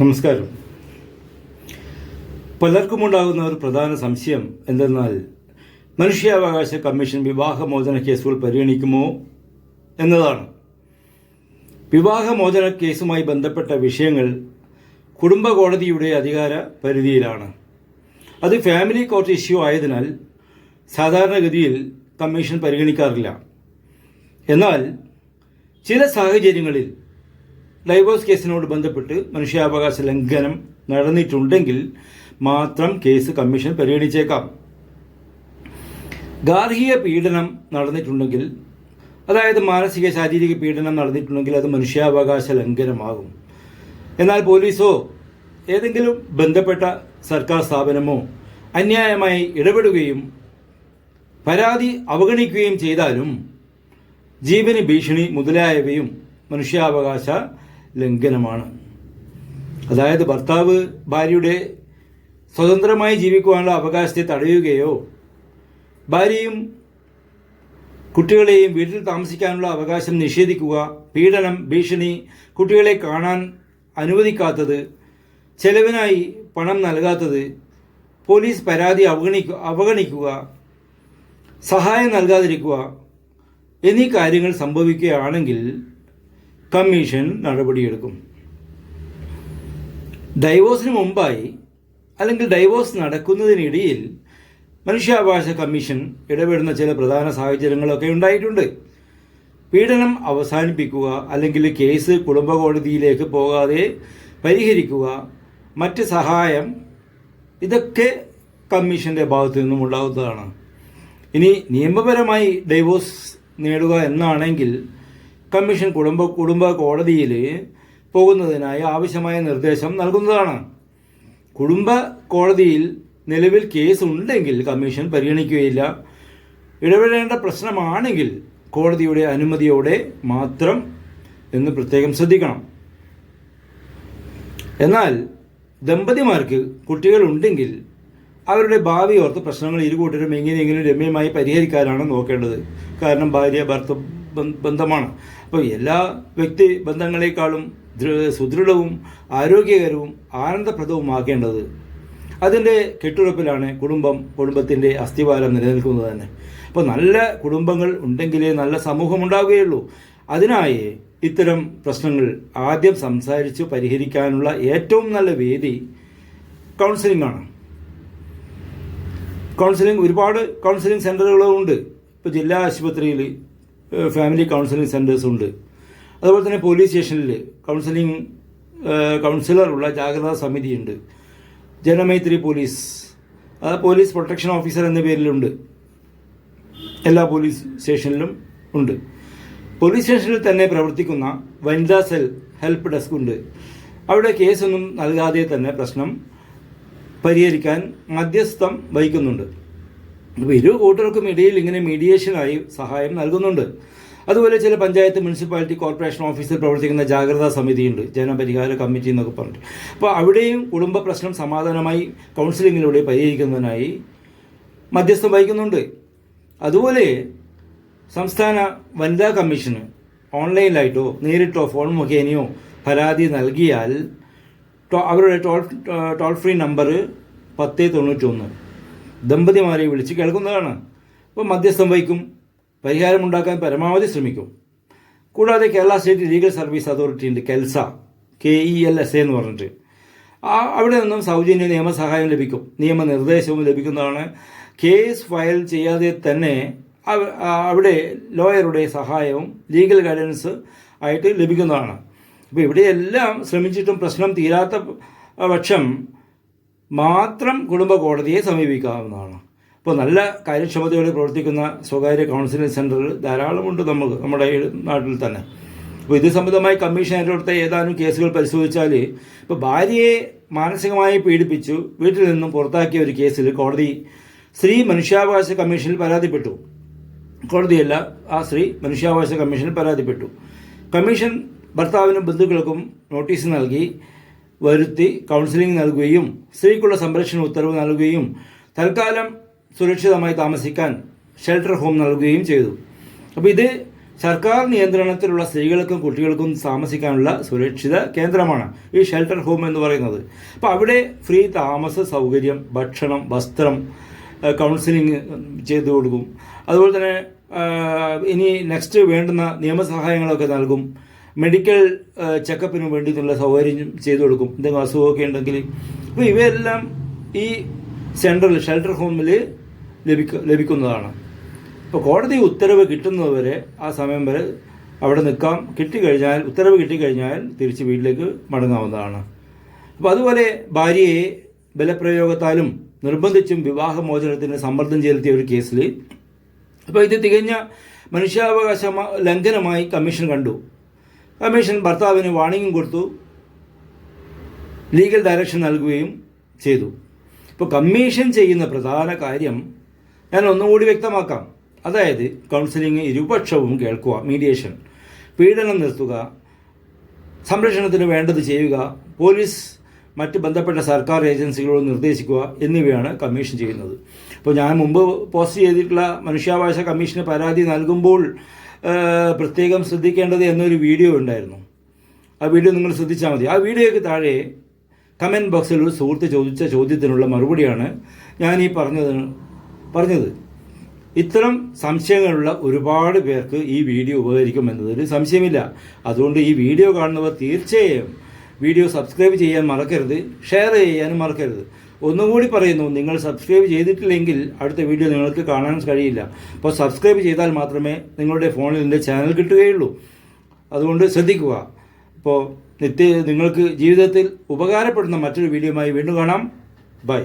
നമസ്കാരം. പലർക്കും ഉണ്ടാകുന്ന ഒരു പ്രധാന സംശയം എന്തെന്നാൽ മനുഷ്യാവകാശ കമ്മീഷൻ വിവാഹമോചന കേസുകൾ പരിഗണിക്കുമോ എന്നതാണ്. വിവാഹമോചന കേസുമായി ബന്ധപ്പെട്ട വിഷയങ്ങൾ കുടുംബ കോടതിയുടെ അധികാര പരിധിയിലാണ്. അത് ഫാമിലി കോർട്ട് ഇഷ്യൂ ആയതിനാൽ സാധാരണഗതിയിൽ കമ്മീഷൻ പരിഗണിക്കാറില്ല. എന്നാൽ ചില സാഹചര്യങ്ങളിൽ ഡൈവോഴ്സ് കേസിനോട് ബന്ധപ്പെട്ട് മനുഷ്യാവകാശ ലംഘനം നടന്നിട്ടുണ്ടെങ്കിൽ മാത്രം കേസ് കമ്മീഷൻ പരിഗണിച്ചേക്കാം. ഗാർഹിക പീഡനം നടന്നിട്ടുണ്ടെങ്കിൽ അതായത് മാനസിക ശാരീരിക പീഡനം നടന്നിട്ടുണ്ടെങ്കിൽ അത് മനുഷ്യാവകാശ ലംഘനമാകും. എന്നാൽ പോലീസോ ഏതെങ്കിലും ബന്ധപ്പെട്ട സർക്കാർ സ്ഥാപനമോ അന്യായമായി ഇടപെടുകയും പരാതി അവഗണിക്കുകയും ചെയ്താലും ജീവന് ഭീഷണി മുതലായവയും മനുഷ്യാവകാശ ലംഘനമാണ്. അതായത് ഭർത്താവ് ഭാര്യയുടെ സ്വതന്ത്രമായി ജീവിക്കുവാനുള്ള അവകാശത്തെ തടയുകയോ ഭാര്യയും കുട്ടികളെയും വീട്ടിൽ താമസിക്കാനുള്ള അവകാശം നിഷേധിക്കുക പീഡനം ഭീഷണി കുട്ടികളെ കാണാൻ അനുവദിക്കാത്തത് ചെലവിനായി പണം നൽകാത്തത് പോലീസ് പരാതി അവഗണിക്കുക അവഗണിക്കുക സഹായം നൽകാതിരിക്കുക എന്നീ കാര്യങ്ങൾ സംഭവിക്കുകയാണെങ്കിൽ കമ്മീഷൻ നടപടിയെടുക്കും. ഡൈവോഴ്സിന് മുമ്പായി അല്ലെങ്കിൽ ഡൈവോഴ്സ് നടക്കുന്നതിനിടയിൽ മനുഷ്യാവകാശ കമ്മീഷൻ ഇടപെടുന്ന ചില പ്രധാന സാഹചര്യങ്ങളൊക്കെ ഉണ്ടായിട്ടുണ്ട്. പീഡനം അവസാനിപ്പിക്കുക അല്ലെങ്കിൽ കേസ് കുടുംബ കോടതിയിലേക്ക് പോകാതെ പരിഹരിക്കുക മറ്റ് സഹായം ഇതൊക്കെ കമ്മീഷന്റെ ഭാഗത്തു നിന്നും ഉണ്ടാകുന്നതാണ് ഇനി നിയമപരമായി ഡൈവോഴ്സ് നേടുക എന്നാണെങ്കിൽ കമ്മീഷൻ കുടുംബ കുടുംബ കോടതിയിൽ പോകുന്നതിനായി ആവശ്യമായ നിർദ്ദേശം നൽകുന്നതാണ്. കുടുംബ കോടതിയിൽ നിലവിൽ കേസ് ഉണ്ടെങ്കിൽ കമ്മീഷൻ പരിഗണിക്കുകയില്ല. ഇടപെടേണ്ട പ്രശ്നമാണെങ്കിൽ കോടതിയുടെ അനുമതിയോടെ മാത്രം എന്ന് പ്രത്യേകം ശ്രദ്ധിക്കണം. എന്നാൽ ദമ്പതിമാർക്ക് കുട്ടികളുണ്ടെങ്കിൽ അവരുടെ ഭാവി ഓർത്ത് പ്രശ്നങ്ങൾ ഇരുകൂട്ടരും എങ്ങനെയെങ്കിലും രമ്യമായി പരിഹരിക്കാനാണ് നോക്കേണ്ടത്. കാരണം ഭാര്യ ഭർത്ത ബന്ധമാണ്. അപ്പോൾ എല്ലാ വ്യക്തി ബന്ധങ്ങളെക്കാളും സുദൃഢവും ആരോഗ്യകരവും ആനന്ദപ്രദവുമാക്കേണ്ടത് അതിന്റെ കെട്ടുറപ്പിലാണ് കുടുംബം കുടുംബത്തിന്റെ അസ്ഥിവാരം നിലനിൽക്കുന്നത് തന്നെ. അപ്പോൾ നല്ല കുടുംബങ്ങൾ ഉണ്ടെങ്കിലേ നല്ല സമൂഹം ഉണ്ടാവുകയുള്ളൂ. അതിനായി ഇത്തരം പ്രശ്നങ്ങൾ ആദ്യം സംസാരിച്ച് പരിഹരിക്കാനുള്ള ഏറ്റവും നല്ല വേദി കൗൺസിലിംഗ് ആണ്. കൗൺസിലിംഗ് ഒരുപാട് കൗൺസിലിംഗ് സെന്ററുകളുണ്ട് ഇപ്പോൾ ജില്ലാ ആശുപത്രിയിൽ ഫാമിലി കൗൺസിലിംഗ് സെന്റേഴ്സ് ഉണ്ട്. അതുപോലെ തന്നെ പോലീസ് സ്റ്റേഷനിൽ കൗൺസിലിംഗ് കൗൺസിലറുള്ള ജാഗ്രതാ സമിതിയുണ്ട്. ജനമൈത്രി പോലീസ് അത് പോലീസ് പ്രൊട്ടക്ഷൻ ഓഫീസർ എന്ന പേരിലുണ്ട്. എല്ലാ പോലീസ് സ്റ്റേഷനിലും ഉണ്ട്. പോലീസ് സ്റ്റേഷനിൽ തന്നെ പ്രവർത്തിക്കുന്ന വനിതാ സെൽ ഹെൽപ്പ് ഡെസ്ക് ഉണ്ട്. അവിടെ കേസൊന്നും നൽകാതെ തന്നെ പ്രശ്നം പരിഹരിക്കാൻ മധ്യസ്ഥം വഹിക്കുന്നുണ്ട്. അപ്പോൾ ഇരു കൂട്ടർക്കും ഇടയിൽ ഇങ്ങനെ മീഡിയേഷനായി സഹായം നൽകുന്നുണ്ട്. അതുപോലെ ചില പഞ്ചായത്ത് മുനിസിപ്പാലിറ്റി കോർപ്പറേഷൻ ഓഫീസിൽ പ്രവർത്തിക്കുന്ന ജാഗ്രതാ സമിതിയുണ്ട്. ജനപരിഹാര കമ്മിറ്റി എന്നൊക്കെ പറഞ്ഞിട്ട്. അപ്പോൾ അവിടെയും കുടുംബ പ്രശ്നം സമാധാനമായി കൗൺസിലിങ്ങിലൂടെ പരിഹരിക്കുന്നതിനായി മധ്യസ്ഥം വഹിക്കുന്നുണ്ട്. അതുപോലെ സംസ്ഥാന വനിതാ കമ്മീഷന് ഓൺലൈനിലായിട്ടോ നേരിട്ടോ ഫോൺ മുഖേനയോ പരാതി നൽകിയാൽ അവരുടെ ടോൾ ടോൾ ഫ്രീ നമ്പർ പത്ത് തൊണ്ണൂറ്റൊന്ന്. ദമ്പതിമാരെ വിളിച്ച് കേൾക്കുന്നതാണ്. അപ്പോൾ മധ്യസ്ഥം വഹിക്കും പരിഹാരമുണ്ടാക്കാൻ പരമാവധി ശ്രമിക്കും. കൂടാതെ Kerala state legal service authority ഉണ്ട് KELSA K E L S A എന്ന് പറഞ്ഞിട്ട്. ആ അവിടെ നിന്നും സൗജന്യ നിയമസഹായം ലഭിക്കും നിയമനിർദ്ദേശവും ലഭിക്കുന്നതാണ്. കേസ് ഫയൽ ചെയ്യാതെ തന്നെ അവിടെ ലോയറുടെ സഹായവും ലീഗൽ ഗൈഡൻസ് ആയിട്ട് ലഭിക്കുന്നതാണ്. അപ്പോൾ ഇവിടെയെല്ലാം ശ്രമിച്ചിട്ടും പ്രശ്നം തീരാത്ത പക്ഷം മാത്രം കുടുംബ കോടതിയെ സമീപിക്കാവുന്നതാണ്. ഇപ്പോൾ നല്ല കാര്യക്ഷമതയോടെ പ്രവർത്തിക്കുന്ന സ്വകാര്യ കൗൺസിലിംഗ് സെന്ററുകൾ ധാരാളമുണ്ട് നമുക്ക് നമ്മുടെ നാട്ടിൽ തന്നെ. അപ്പോൾ ഇത് സംബന്ധമായി കമ്മീഷൻ ഏറ്റെടുത്ത ഏതാനും കേസുകൾ പരിശോധിച്ചാൽ ഇപ്പോൾ ഭാര്യയെ മാനസികമായി പീഡിപ്പിച്ചു വീട്ടിൽ നിന്നും പുറത്താക്കിയ ഒരു കേസിൽ കോടതി സ്ത്രീ മനുഷ്യാവകാശ കമ്മീഷനിൽ പരാതിപ്പെട്ടു. കോടതിയല്ല ആ സ്ത്രീ മനുഷ്യാവകാശ കമ്മീഷനിൽ പരാതിപ്പെട്ടു. കമ്മീഷൻ ഭർത്താവിനും ബന്ധുക്കൾക്കും നോട്ടീസ് നൽകി വരുത്തി കൗൺസിലിംഗ് നൽകുകയും സ്ത്രീക്കുള്ള സംരക്ഷണ ഉത്തരവ് നൽകുകയും തൽക്കാലം സുരക്ഷിതമായി താമസിക്കാൻ ഷെൽട്ടർ ഹോം നൽകുകയും ചെയ്തു. അപ്പോൾ ഇത് സർക്കാർ നിയന്ത്രണത്തിലുള്ള സ്ത്രീകൾക്കും കുട്ടികൾക്കും താമസിക്കാനുള്ള സുരക്ഷിത കേന്ദ്രമാണ് ഈ ഷെൽട്ടർ ഹോം എന്ന് പറയുന്നത്. അപ്പോൾ അവിടെ ഫ്രീ താമസ സൗകര്യം ഭക്ഷണം വസ്ത്രം കൗൺസിലിംഗ് ചെയ്തു കൊടുക്കും. അതുപോലെ തന്നെ ഇനി നെക്സ്റ്റ് വേണ്ടുന്ന നിയമസഹായങ്ങളൊക്കെ നൽകും. മെഡിക്കൽ ചെക്കപ്പിന് വേണ്ടിയിട്ടുള്ള സൗകര്യം ചെയ്തു കൊടുക്കും. എന്തെങ്കിലും അസുഖമൊക്കെ ഉണ്ടെങ്കിൽ. അപ്പോൾ ഇവയെല്ലാം ഈ സെൻട്രൽ ഷെൽട്ടർ ഹോമിൽ ലഭിക്ക ലഭിക്കുന്നതാണ്. അപ്പോൾ കോടതി ഉത്തരവ് കിട്ടുന്നതുവരെ ആ സമയം വരെ അവിടെ നിൽക്കാം. കിട്ടിക്കഴിഞ്ഞാൽ ഉത്തരവ് കിട്ടിക്കഴിഞ്ഞാൽ തിരിച്ച് വീട്ടിലേക്ക് മടങ്ങാവുന്നതാണ്. അപ്പോൾ അതുപോലെ ഭാര്യയെ ബലപ്രയോഗത്താലും നിർബന്ധിച്ചും വിവാഹമോചനത്തിന് സമ്മർദ്ദം ചെലുത്തിയ ഒരു കേസിൽ അപ്പോൾ ഇത് തികഞ്ഞ മനുഷ്യാവകാശ ലംഘനമായി കമ്മീഷൻ കണ്ടു. കമ്മീഷൻ ഭർത്താവിന് വാണിംഗും കൊടുത്തു. ലീഗൽ ഡയറക്ഷൻ നൽകുകയും ചെയ്തു. ഇപ്പോൾ കമ്മീഷൻ ചെയ്യുന്ന പ്രധാന കാര്യം ഞാൻ ഒന്നുകൂടി വ്യക്തമാക്കാം. അതായത് കൗൺസിലിംഗ് ഇരുപക്ഷവും കേൾക്കുക മീഡിയേഷൻ പീഡനം നിർത്തുക സംരക്ഷണത്തിന് വേണ്ടത് ചെയ്യുക പോലീസ് മറ്റ് ബന്ധപ്പെട്ട സർക്കാർ ഏജൻസികളോട് നിർദ്ദേശിക്കുക എന്നിവയാണ് കമ്മീഷൻ ചെയ്യുന്നത്. അപ്പോൾ ഞാൻ മുമ്പ് പോസ്റ്റ് ചെയ്തിട്ടുള്ള മനുഷ്യാവകാശ കമ്മീഷന് പരാതി നൽകുമ്പോൾ പ്രത്യേകം ശ്രദ്ധിക്കേണ്ടത് എന്നൊരു വീഡിയോ ഉണ്ടായിരുന്നു. ആ വീഡിയോ നിങ്ങൾ ശ്രദ്ധിച്ചാൽ മതി. ആ വീഡിയോയ്ക്ക് താഴെ കമന്റ് ബോക്സിൽ ഒരു സുഹൃത്ത് ചോദിച്ച ചോദ്യത്തിനുള്ള മറുപടിയാണ് ഞാൻ ഈ പറഞ്ഞത് പറഞ്ഞത്. ഇത്തരം സംശയങ്ങളുള്ള ഒരുപാട് പേർക്ക് ഈ വീഡിയോ ഉപകരിക്കും എന്നതിൽ സംശയമില്ല. അതുകൊണ്ട് ഈ വീഡിയോ കാണുന്നവർ തീർച്ചയായും വീഡിയോ സബ്സ്ക്രൈബ് ചെയ്യാൻ മറക്കരുത് ഷെയർ ചെയ്യാനും മറക്കരുത്. ഒന്നുകൂടി പറയുന്നു നിങ്ങൾ സബ്സ്ക്രൈബ് ചെയ്തിട്ടില്ലെങ്കിൽ അടുത്ത വീഡിയോ നിങ്ങൾക്ക് കാണാൻ കഴിയില്ല. അപ്പോൾ സബ്സ്ക്രൈബ് ചെയ്താൽ മാത്രമേ നിങ്ങളുടെ ഫോണിൽ എന്റെ ചാനൽ കിട്ടുകയുള്ളൂ. അതുകൊണ്ട് ശ്രദ്ധിക്കുക. അപ്പോൾ നിത്യ നിങ്ങൾക്ക് ജീവിതത്തിൽ ഉപകാരപ്പെടുന്ന മറ്റൊരു വീഡിയോയുമായി വീണ്ടും കാണാം. ബൈ